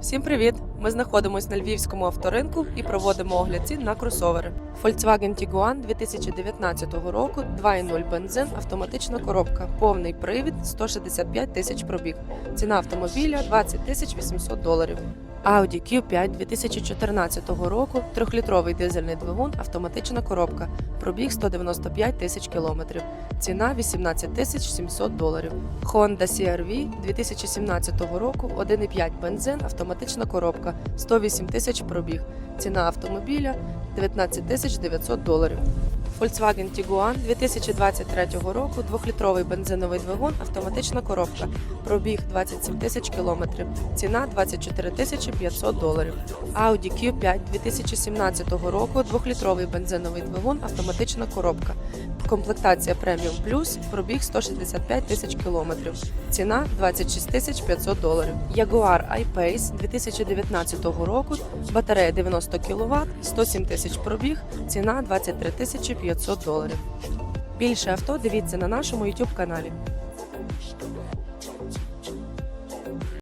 Всім привіт! Ми знаходимося на львівському авторинку і проводимо огляд цін на кросовери. Volkswagen Tiguan 2019 року, 2.0 бензин, автоматична коробка, повний привід, 165 тисяч пробіг. Ціна автомобіля 20 тисяч 800 доларів. Audi Q5 2014 року, 3-літровий дизельний двигун, автоматична коробка, пробіг 195 тисяч кілометрів. Ціна 18 тисяч 700 доларів. Honda CR-V 2017 року, 1,5 бензин, автоматична коробка, 108 тисяч пробіг. Ціна автомобіля 19 тисяч 900 доларів. Volkswagen Tiguan 2023 року, 2-літровий бензиновий двигун, автоматична коробка, пробіг 27 тисяч кілометрів. Ціна 24 тисячі 500 доларів. Audi Q5 2017 року, 2-літровий бензиновий двигун, автоматична коробка. Комплектація Premium Plus, пробіг 165 тисяч кілометрів. Ціна 26 тисяч 500 доларів. Jaguar I-Pace 2019 року, батарея 90 кВт, 107 тисяч пробіг, ціна 23 тисячі 500 доларів. Більше авто дивіться на нашому YouTube каналі.